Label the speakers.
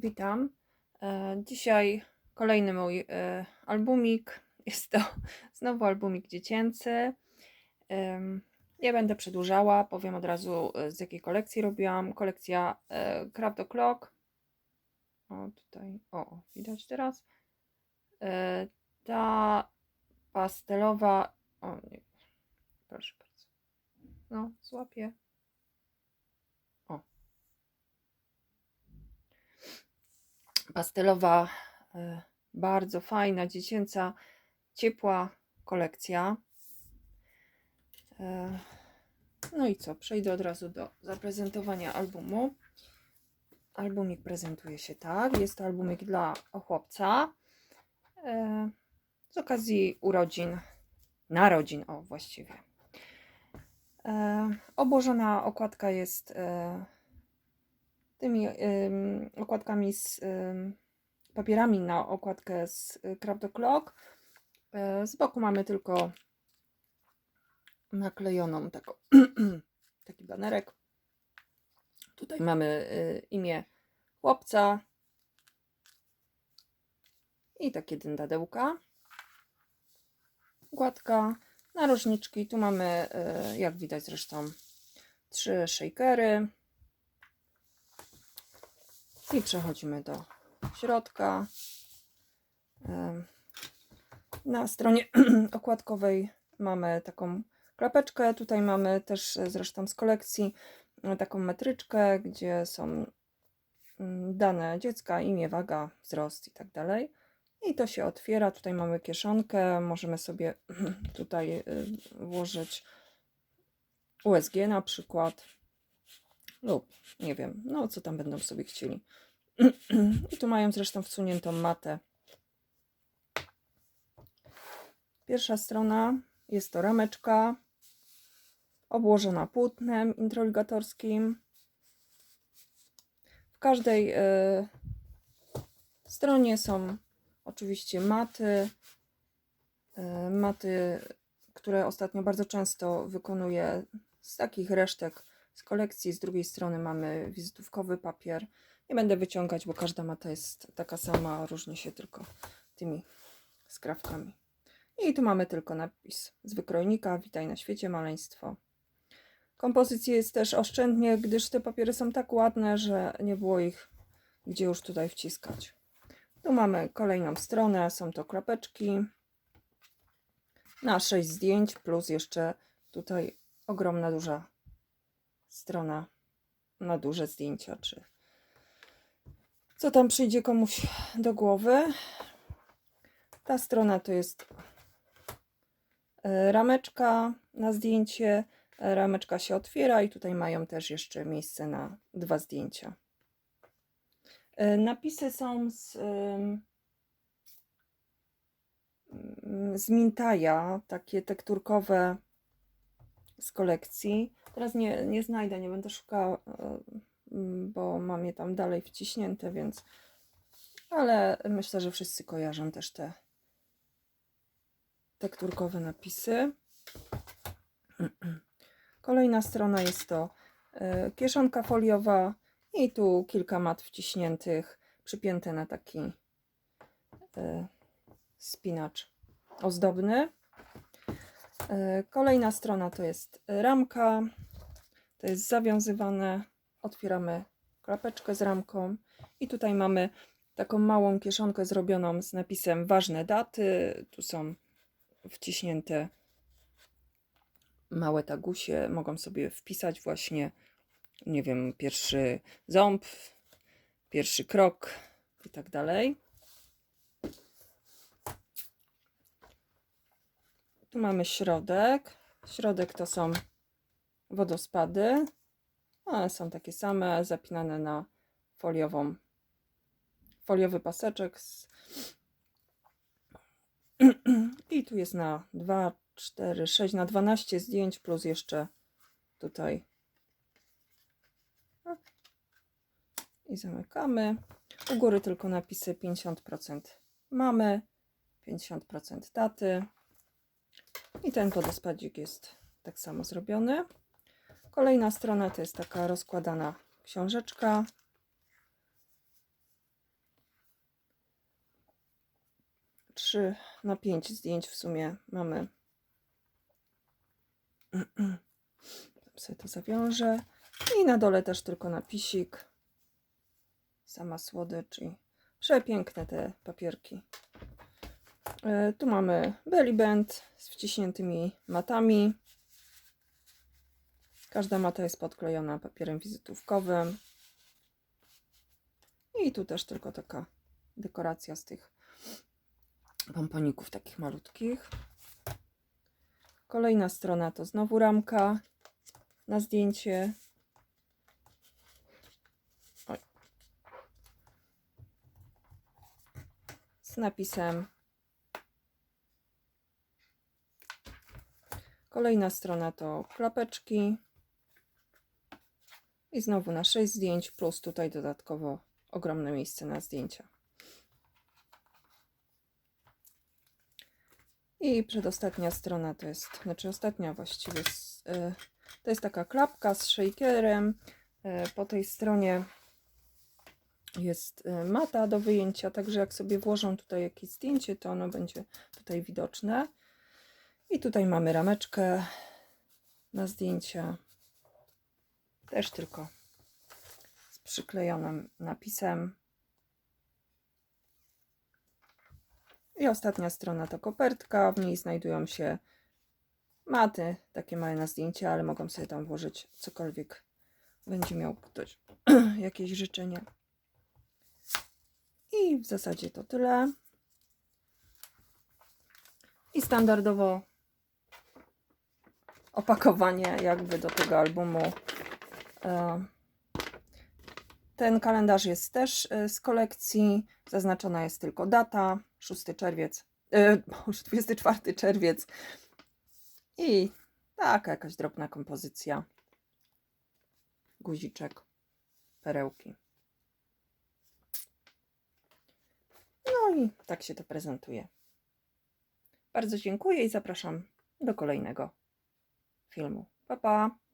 Speaker 1: Witam. E, Dzisiaj kolejny mój e, albumik. Jest to znowu albumik dziecięcy. Nie będę przedłużała, powiem od razu e, z jakiej kolekcji robiłam. Kolekcja Craft O'Clock. O, tutaj, o, widać teraz. Ta pastelowa, o nie, proszę bardzo. No, złapię. Pastelowa, e, bardzo fajna, dziecięca, ciepła kolekcja. E, No i co? Przejdę od razu do zaprezentowania albumu. Albumik prezentuje się tak. Jest to albumik dla chłopca. E, Z okazji urodzin, narodzin, o właściwie. Obłożona okładka jest tymi ym, okładkami z papierami na okładkę z y, Craft O'Clock. E, Z boku mamy tylko naklejoną taką, taki banerek. Tutaj mamy y, imię chłopca i takie dyndadełka. Gładka, narożniczki. Tu mamy, y, jak widać zresztą, trzy shakery. I przechodzimy do środka. Na stronie okładkowej mamy taką klapeczkę. Tutaj mamy też e, zresztą z kolekcji e, taką metryczkę, gdzie są mm, dane dziecka, imię, waga, wzrost i tak dalej. I to się otwiera. Tutaj mamy kieszonkę. Możemy sobie tutaj y, włożyć USG na przykład lub nie wiem, no co tam będą sobie chcieli. I tu mają zresztą wsuniętą matę. Pierwsza strona jest to rameczka obłożona płótnem introgatorskim. W każdej y, stronie są oczywiście maty. Y, maty, które ostatnio bardzo często wykonuję z takich resztek z kolekcji. Z drugiej strony mamy wizytówkowy papier. Nie będę wyciągać, bo każda mata jest taka sama, różni się tylko tymi skrawkami. I tu mamy tylko napis z wykrojnika. Witaj na świecie, maleństwo. Kompozycji jest też oszczędnie, gdyż te papiery są tak ładne, że nie było ich gdzie już tutaj wciskać. Tu mamy kolejną stronę, są to klapeczki na 6 zdjęć, plus jeszcze tutaj ogromna, duża strona na duże zdjęcia, czy co tam przyjdzie komuś do głowy. Ta strona to jest e, rameczka na zdjęcie. Rameczka się otwiera i tutaj mają też jeszcze miejsce na dwa zdjęcia. E, Napisy są z, z Mintaja, takie tekturkowe z kolekcji. Teraz nie, nie znajdę, nie będę szukała, e, mm, bo mam je tam dalej wciśnięte, więc. Ale myślę, że wszyscy kojarzą też te tekturkowe napisy. Kolejna strona jest to e, kieszonka foliowa i tu kilka mat wciśniętych, przypięte na taki e, spinacz ozdobny. E, Kolejna strona to jest ramka. To jest zawiązywane. Otwieramy klapeczkę z ramką i tutaj mamy taką małą kieszonkę zrobioną z napisem ważne daty. Tu są wciśnięte małe tagusie. Mogą sobie wpisać właśnie, nie wiem, pierwszy ząb, pierwszy krok i tak dalej. Tu mamy środek. Środek to są wodospady. One są takie same, zapinane na foliową, foliowy paseczek. Z... I tu jest na 2, 4, 6, na 12 zdjęć, plus jeszcze tutaj. I zamykamy. U góry tylko napisy 50% mamy, 50% taty. I ten wodospadzik jest tak samo zrobiony. Kolejna strona to jest taka rozkładana książeczka. Trzy na pięć zdjęć w sumie mamy. Tam sobie to zawiążę. I na dole też tylko napisik. Sama słodycz i przepiękne te papierki. E, Tu mamy belly band z wciśniętymi matami. Każda mata jest podklejona papierem wizytówkowym. I tu też tylko taka dekoracja z tych pomponików takich malutkich. Kolejna strona to znowu ramka na zdjęcie. Oj. Z napisem. Kolejna strona to klapeczki. I znowu na 6 zdjęć, plus tutaj dodatkowo ogromne miejsce na zdjęcia. I przedostatnia strona to jest, znaczy ostatnia właściwie, y, to jest taka klapka z shakerem. Y, Po tej stronie jest y, mata do wyjęcia, także jak sobie włożą tutaj jakieś zdjęcie, to ono będzie tutaj widoczne. I tutaj mamy rameczkę na zdjęcia. Też tylko z przyklejonym napisem. I ostatnia strona to kopertka. W niej znajdują się maty, takie małe na zdjęcie, ale mogą sobie tam włożyć cokolwiek będzie miał ktoś jakieś życzenie. I w zasadzie to tyle. I standardowo opakowanie jakby do tego albumu. E, Ten kalendarz jest też e, z kolekcji. Zaznaczona jest tylko data, 6 czerwiec, e, Boże, 24 czerwiec. I taka jakaś drobna kompozycja. Guziczek, perełki. No i tak się to prezentuje. Bardzo dziękuję i zapraszam do kolejnego filmu. Pa, pa!